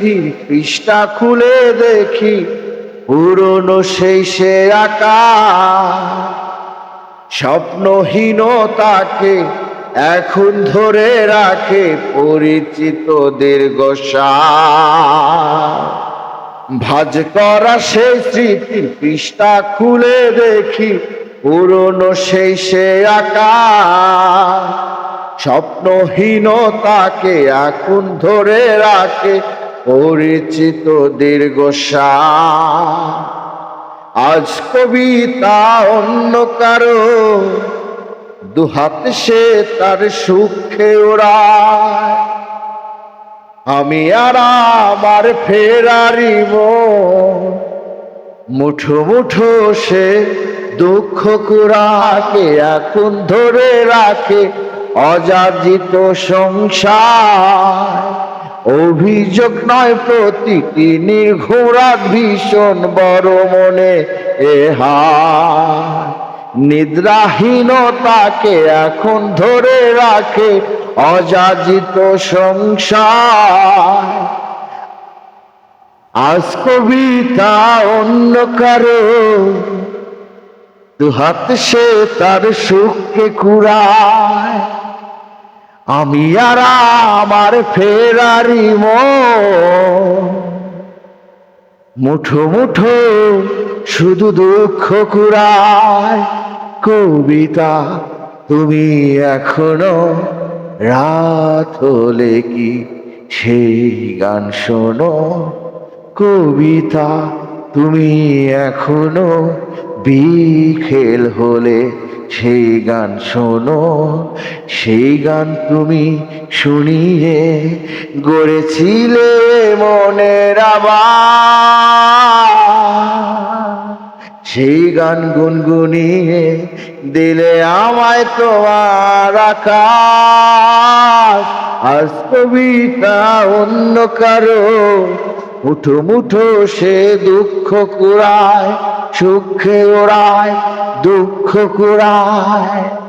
স্মৃতির পৃষ্ঠা খুলে দেখি, পুরনো সেই সে আকা স্বপ্নহীনতাকে এখন ধরে রাখে পরিচিত দীর্ঘশা ভাজ করা সেই স্মৃতির পৃষ্ঠা খুলে দেখি, পুরনো সেই সে আকা স্বপ্নহীনতাকে এখন ধরে রাখে পরিচিত দীর্ঘশা আজ কবিতা অন্য কারও। দুহাত সে তার সুখে ওরা আমি আর আমার ফেরারি মুঠো মুঠো সে দুঃখ কুড়াকে এখন ধরে রাখে। অযাচিত সংসার। অভিযোগ নয় প্রতিটি নির্ঘোরাত ভীষণ বড় মনে এহার নিদ্রাহীনতাকে এখন ধরে রাখে অযাচিত সংসার। আজ কবিতা অন্য কারও, দুহাত সে তার সুখকে কুড়ায়। আমি আর আমার ফেরারি মুঠো মুঠো শুধু দুঃখ কুড়ায়। কবিতা তুমি এখনও রাত হলে কি সেই গান শোনো? কবিতা তুমি এখনও বিখেল হলে সেই গান শোনো, সেই গান তুমি শুনিয়ে গড়েছিলে মনের সেই গান গুনগুনিয়ে দিলে আমায় তোমার আকাশ। আজ কবিতা অন্য কারও মুঠো মুঠো সে দুঃখ কুড়ায়। সুখে ওড়ায় দুঃখ কুড়ায়।